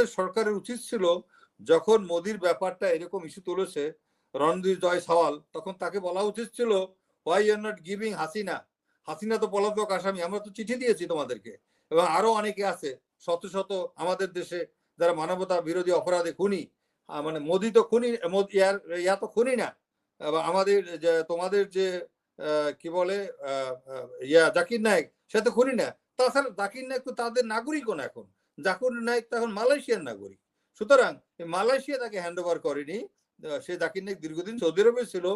আমাদের সরকারের উচিত ছিল যখন মোদির ব্যাপারটা এরকম ইস্যু তুলেছে রণধীর জয় সওয়াল, তখন তাকে বলা উচিত ছিল why you're not giving Hasina? Hasina তো পলাতক আসামি, আমরা তো চিঠি দিয়েছি তোমাদেরকে। এবং আরও অনেকে আছে, শত শত আমাদের দেশে যারা মানবতা বিরোধী অপরাধে খুনি মানে মোদি তো খুনি ইয়া তো খুনি না। আমাদের যে, তোমাদের যে কি বলে ইয়া জাকির নায়ক, সে তো খুনি না। তাছাড়া জাকির নায়ক তো তাদের নাগরিকও না এখন। জাকির নায়ক তো এখন মালয়েশিয়ার নাগরিক। সুতরাং মালয়েশিয়া তাকে হ্যান্ড ওভার করেনি সে জাকির নায়ক দীর্ঘদিন সৌদি আরবে ছিল।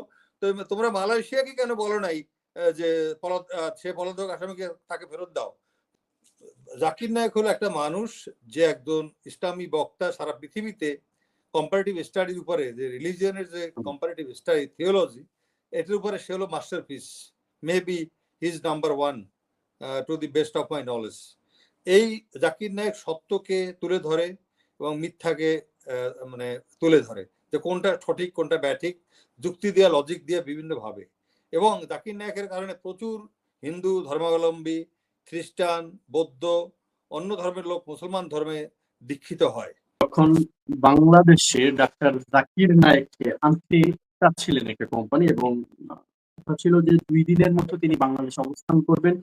তো তোমরা মালয়েশিয়াকে কেন বলো নাই যে পলাত- সে পলাতক আসামিকে তাকে ফেরত দাও? জাকির নায়ক হলো একটা মানুষ যে একজন ইসলামী বক্তা সারা পৃথিবীতে কম্পারেটিভ স্টাডির উপরে যে রিলিজিয়নের যে কম্পারেটিভ স্টাডি থিওলজি এটার উপরে সে হলো masterpiece maybe his number one to the best of my knowledge এই জাকির নায়ক সত্যকে তুলে ধরে এবং মিথ্যাকে মানে তুলে ধরে যে কোনটা সঠিক, কোনটা ব্যাঠিক, যুক্তি দেওয়া লজিক দিয়ে বিভিন্ন ভাবে এবং জাকির নায়কের কারণে প্রচুর হিন্দু ধর্মাবলম্বী, খ্রিস্টান, বৌদ্ধ, অন্য ধর্মের লোক মুসলমান ধর্মে দীক্ষিত হয়। তখন বাংলাদেশে ডাক্তার জাকির নায়েককে আনতে চাচ্ছিলেন একটা কোম্পানি এবং ছিল যে দুই দিনের মতো তিনি বাংলাদেশে অবস্থান করবেন।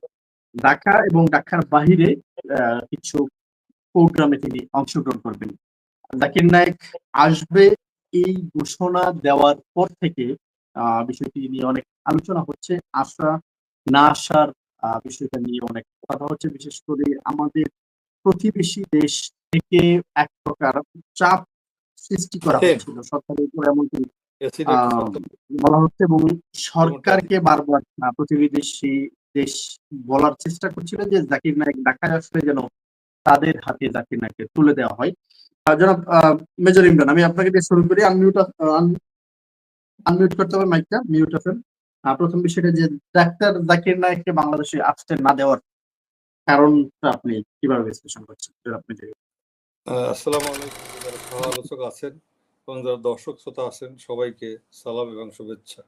ঢাকা এবং ঢাকার বাহিরে কিছু প্রোগ্রামে তিনি অংশগ্রহণ করবেন। জাকির নায়েক আসবে এই ঘোষণা দেওয়ার পর থেকে বিষয়টি নিয়ে অনেক আলোচনা হচ্ছে। আসা না আসার বিষয়টা নিয়ে অনেক কথা হচ্ছে। বিশেষ করে আমাদের প্রতিবেশী দেশ থেকে এক প্রকার চাপ সৃষ্টি করা ঠিক। হচ্ছিল। সরকারের উপর এমনকি বলা হচ্ছে এবং সরকারকে বারবার প্রতিবেশী দেশ বলার চেষ্টা করছিল যে জাকির নায়ক ঢাকায় আসলে যেন তাদের হাতে জাকির নায়ককে তুলে দেওয়া হয়। জনাব মেজর ইমরান আমি আপনাকে দিয়ে শুরু করি। আনমিউট আনমিউট করতে হবে মাইকটা মিউট আছেন। প্রথম বিষয়টা যে ডাক্তার জাকির নায়ককে বাংলাদেশে আসতে না দেওয়ার কারণটা আপনি কীভাবে বিশ্লেষণ করছেন? আহ, আসসালামু আলাইকুম। আলোচক আছেন এবং যারা দর্শক শ্রোতা আছেন সবাইকে সালাম এবং শুভেচ্ছা।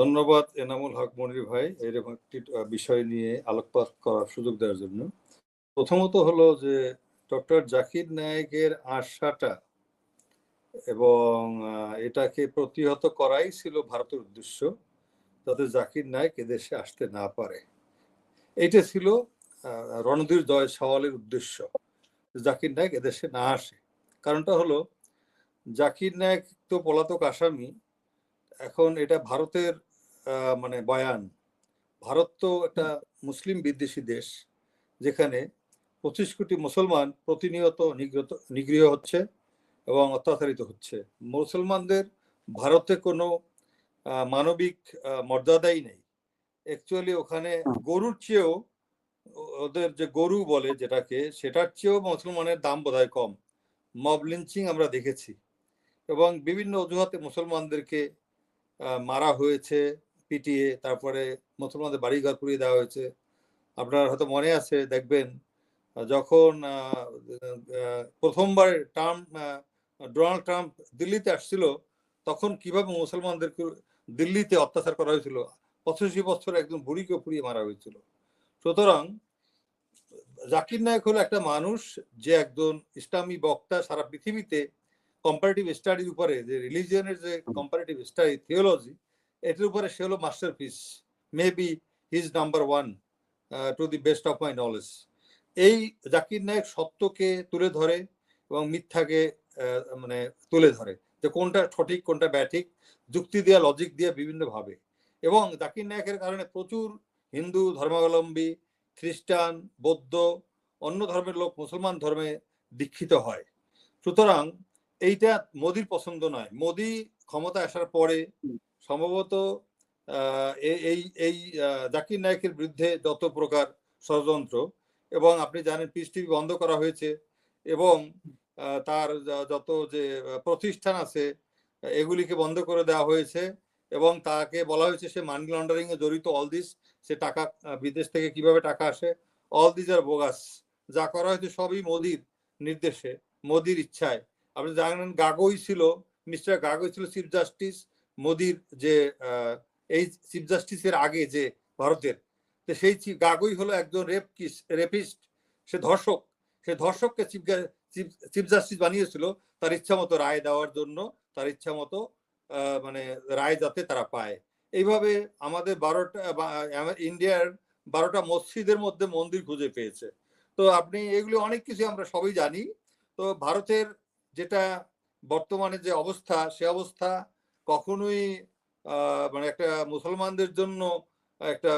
ধন্যবাদ এনামুল হক মনির ভাই এরকম একটি বিষয় নিয়ে আলোকপাত করার সুযোগ দেওয়ার জন্য। প্রথমত হলো যে, ডক্টর জাকির নায়েকের আশাটা এবং এটাকে প্রতিহত করাই ছিল ভারতের উদ্দেশ্য, যাতে জাকির নায়েক এদেশে আসতে না পারে। এইটা ছিল রণধীর জয় সওয়ালের উদ্দেশ্য জাকির নায়ক এদেশে না আসে। কারণটা হলো, জাকির নায়ক তো পলাতক আসামি এখন এটা ভারতের মানে বয়ান। ভারত তো একটা মুসলিম বিদ্বেষী দেশ যেখানে পঁচিশ কোটি মুসলমান প্রতিনিয়ত নিগৃহত নিগৃহ হচ্ছে এবং অত্যাচারিত হচ্ছে। মুসলমানদের ভারতে কোনো মানবিক মর্যাদাই নেই। অ্যাকচুয়ালি ওখানে গরুর চেয়েও ওদের যে গরু বলে যেটাকে সেটার চেয়েও মুসলমানের দাম বোধহয় কম। মব লিঞ্চিং আমরা দেখেছি। এবং বিভিন্ন অজুহাতে মুসলমানদেরকে মারা হয়েছে, পিটিয়ে, তারপরে মুসলমানদের বাড়িঘর পুড়িয়ে দেওয়া হয়েছে। আপনার হয়তো মনে আছে, দেখবেন যখন প্রথমবার ট্রাম্প ডোনাল্ড ট্রাম্প দিল্লিতে আসছিল, তখন কীভাবে মুসলমানদেরকে দিল্লিতে অত্যাচার করা হয়েছিল, পঁচাশি বছর একজন বুড়িকে পুড়িয়ে মারা হয়েছিল। সুতরাং, জাকির নায়ক হলো একটা মানুষ যে একজন ইসলামী বক্তা সারা পৃথিবীতে কম্পারেটিভ স্টাডির উপরে যে রিলিজিয়নের যে কম্পারেটিভ স্টাডি থিওলজি এটার উপরে সে হলো masterpiece maybe his number one to the best of my knowledge এই জাকির নায়ক সত্যকে তুলে ধরে এবং মিথ্যাকে মানে তুলে ধরে যে কোনটা সঠিক কোনটা ব্যাঠিক যুক্তি দেওয়া লজিক দিয়ে বিভিন্নভাবে। এবং জাকির নায়কের কারণে প্রচুর হিন্দু ধর্মাবলম্বী খ্রিস্টান বৌদ্ধ অন্য ধর্মের লোক মুসলমান ধর্মে দীক্ষিত হয়। সুতরাং এইটা মোদির পছন্দ নয়। মোদি ক্ষমতা আসার পরে সম্ভবত এই এই জাকির নায়কের বিরুদ্ধে যত প্রকার ষড়যন্ত্র এবং আপনি জানেন পিস টিভি বন্ধ করা হয়েছে এবং তার যত যে প্রতিষ্ঠান আছে এগুলিকে বন্ধ করে দেওয়া হয়েছে এবং তাকে বলা হয়েছে সে মানি লন্ডারিং এ জড়িত অল দিস সে টাকা বিদেশ থেকে কীভাবে টাকা আসে অল দিস আর বোগাস যা করা হয়েছে সবই মোদির নির্দেশে মোদির ইচ্ছায়। আপনি জানেন গাগই ছিল, মিস্টার গাগই ছিল চিফ জাস্টিস মোদির যে এই চিফ জাস্টিসের আগে যে ভারতের। তো সেই গাগই হলো একজন রেপ রেপিস্ট, সে ধর্ষক। সে ধর্ষককে চিফ চিফ জাস্টিস বানিয়েছিল তার ইচ্ছা মতো রায় দেওয়ার জন্য, তার ইচ্ছা মতো মানে রায় যাতে তারা পায়। এইভাবে আমাদের বারোটা ইন্ডিয়ার বারোটা মসজিদের মধ্যে মন্দির খুঁজে পেয়েছে। তো আপনি এগুলি অনেক কিছু আমরা সবই জানি। তো ভারতের যেটা বর্তমানে যে অবস্থা, সে অবস্থা কখনোই মানে একটা মুসলমানদের জন্য একটা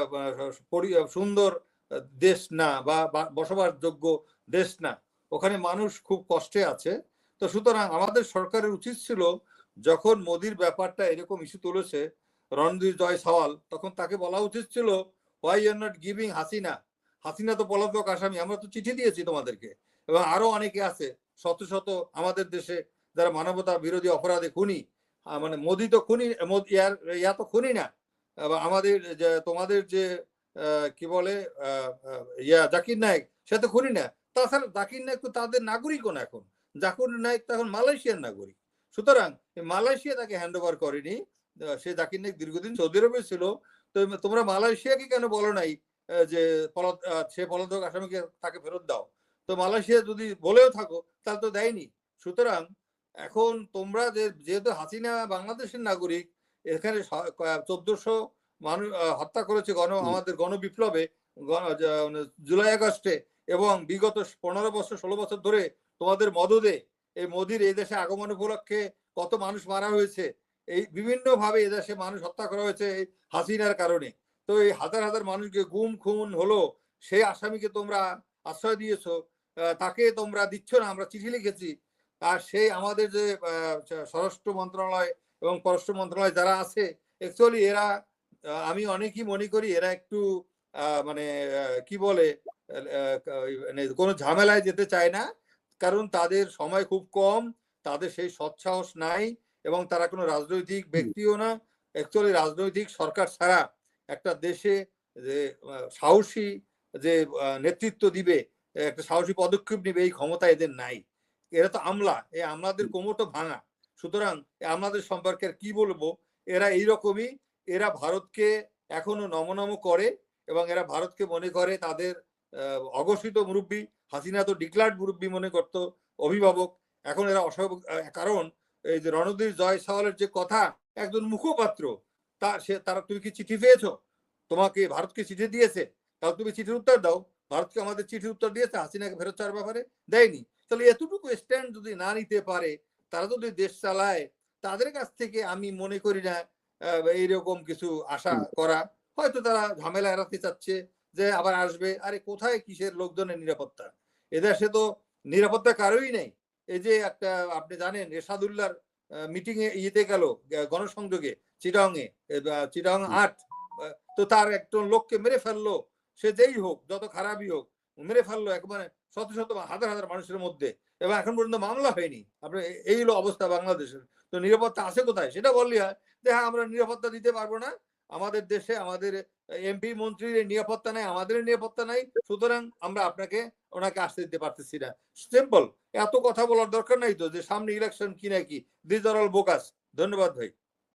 সুন্দর দেশ না বা বসবাসযোগ্য দেশ না। ওখানে মানুষ খুব কষ্টে আছে। তো সুতরাং আমাদের সরকারের উচিত ছিল যখন মোদির ব্যাপারটা এরকম ইস্যু তুলেছে রণধীর জয় সওয়াল, তখন তাকে বলা উচিত ছিল why you're not giving Hasina? Hasina তো পলাতক আসামি, আমরা তো চিঠি দিয়েছি তোমাদেরকে। এবং আরও অনেকে আছে শত শত আমাদের দেশে যারা মানবতা বিরোধী অপরাধে খুনি মানে মোদি তো খুনি ইয়া তো খুনি না। আমাদের তোমাদের যে কি বলে ইয়া জাকির নায়ক, সে তো খুনি না। তাছাড়া জাকির নায়ক তো তাদের নাগরিকও না এখন। জাকির নায়ক তো এখন মালয়েশিয়ার নাগরিক। সুতরাং মালয়েশিয়া তাকে হ্যান্ড ওভার করেনি। সে জাকির নায়ক দীর্ঘদিন সৌদি আরবে ছিল। তো তোমরা মালয়েশিয়াকে কেন বলো নাই? যে, পলাত সে পলাতক আসামিকে তাকে ফেরত দাও। তো মালয়েশিয়া যদি বলেও থাকো তাহলে তো দেয়নি। সুতরাং এখন তোমরা যে যেহেতু হাসিনা বাংলাদেশের নাগরিক এখানে চোদ্দশো মানুষ হত্যা করেছে গণ আমাদের গণবিপ্লবে গণ- জুলাই আগস্টে এবং বিগত পনেরো বছর ষোলো বছর ধরে তোমাদের মদদে এই মোদির এই দেশে আগমন উপলক্ষে কত মানুষ মারা হয়েছে এই বিভিন্ন ভাবে এদেশে মানুষ হত্যা করা হয়েছে এই হাসিনার কারণে। তো এই হাজার হাজার মানুষকে গুম খুন হলো সেই আসামিকে তোমরা আশ্রয় দিয়েছ তাকে তোমরা দিচ্ছ না আমরা চিঠি লিখেছি। আর সেই আমাদের যে স্বরাষ্ট্র মন্ত্রণালয় এবং পররাষ্ট্র মন্ত্রণালয় যারা আছে অ্যাকচুয়ালি এরা আমি অনেকই মনে করি এরা একটু মানে কি বলে মানে কোনো ঝামেলায় যেতে চায় না। কারণ তাদের সময় খুব কম তাদের সেই সৎসাহস নাই এবং তারা কোনো রাজনৈতিক ব্যক্তিও না। অ্যাকচুয়ালি রাজনৈতিক সরকার ছাড়া একটা দেশে যে সাহসী যে নেতৃত্ব দিবে একটা সাহসী পদক্ষেপ নিবে এই ক্ষমতা এদের নাই। এরা তো আমলা এই আমলাদের কোমর তো ভাঙা। সুতরাং আমলাদের সম্পর্কে আর কি বলব? এরা এইরকমই এরা ভারতকে এখনও নমনম করে এবং এরা ভারতকে মনে করে তাদের অঘোষিত মুরব্বী হাসিনা তো ডিক্লার্ড মুরব্বী মনে করতো অভিভাবক। এখন এরা আহ, কারণ এই যে রণধীর জয় সাওয়ালের যে কথা একজন মুখপাত্র তা সে তারা তুমি কি চিঠি পেয়েছ? তোমাকে ভারতকে চিঠি দিয়েছে? তাহলে তুমি চিঠির উত্তর দাও। ভারতকে আমাদের চিঠি উত্তর দিয়েছে হাসিনাকে ফেরত চাওয়ার ব্যাপারে দেয়নি। তাহলে এতটুকু স্ট্যান্ড যদি না নিতে পারে তারা যদি দেশ চালায় তাদের কাছ থেকে আমি মনে করি না এইরকম কিছু আশা করা। হয়তো তারা ঝামেলা এড়াতে চাচ্ছে যে আবার আসবে আরে কোথায় কিসের লোকজনের নিরাপত্তা? এদেশে তো নিরাপত্তা কারোই নেই। এই যে একটা আপনি জানেন এরশাদুল্লাহর মিটিং এ ইয়েতে গেল গণসংযোগে চিটাং এ চিটাং আট তো তার একজন লোককে মেরে ফেলল। সে যেই হোক, যত খারাপই হোক, মেরে ফেলল একবারে শত শত হাজার হাজার মানুষের মধ্যে। এবং এখন পর্যন্ত মামলা হয়নি। আপনি এই হলো অবস্থা বাংলাদেশের। তো নিরাপত্তা আছে কোথায়? সেটা বললি হয় যে হ্যাঁ আমরা নিরাপত্তা দিতে পারব না। আমাদের দেশে আমাদের এমপি মন্ত্রীর নিরাপত্তা নাই, আমাদের নিরাপত্তা নাই। সুতরাং আমরা আপনাকে, ওনাকে আসতে দিতে পারতেছি না। সিম্পল, এত কথা বলার দরকার নাই তো যে সামনে ইলেকশন কি নাকি দিজ আর অল বোকাস। ধন্যবাদ ভাই।